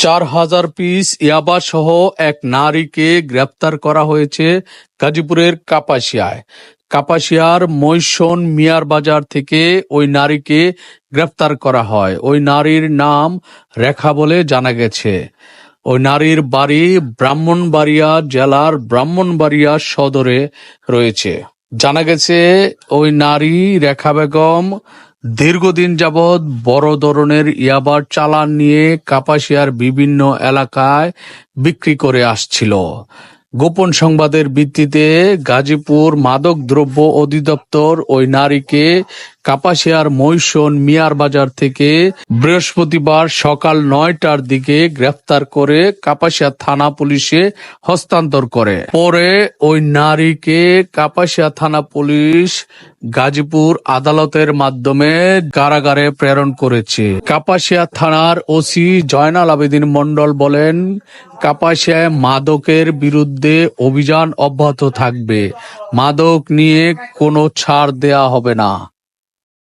চার হাজার পিস ইয়াবা সহ এক নারীকে গ্রেপ্তার করা হয়েছে গাজীপুরের কাপাসিয়ায়। কাপাসিয়ার মৈশন মিয়ার বাজার থেকে ওই নারীকে গ্রেপ্তার করা হয়। ওই নারীর নাম রেখা বলে জানা গেছে। ওই নারীর বাড়ি ব্রাহ্মণবাড়িয়া জেলার ব্রাহ্মণবাড়িয়া সদরে রয়েছে। জানা গেছে, ওই নারী রেখা বেগম দীর্ঘদিন যাবৎ বড় ধরনের ইয়াবার চালান নিয়ে কাপাসিয়ার বিভিন্ন এলাকায় বিক্রি করে আসছিল। গোপন সংবাদের ভিত্তিতে গাজীপুর মাদক দ্রব্য অধিদপ্তর ওই নারীকে কাপাসিয়ার মৈশন মিয়ার বাজার থেকে বৃহস্পতিবার সকাল নয়টার দিকে গ্রেফতার করে কাপাসিয়া থানা পুলিশে হস্তান্তর করে। পরে ওই নারীকে কাপাসিয়া থানা পুলিশ গাজীপুর আদালতের মাধ্যমে কারাগারে প্রেরণ করেছে। কাপাসিয়া থানার ওসি জয়নাল আবেদিন মন্ডল বলেন, কাপাসিয়ায় মাদকের বিরুদ্ধে অভিযান অব্যাহত থাকবে। মাদক নিয়ে কোনো ছাড় দেয়া হবে না।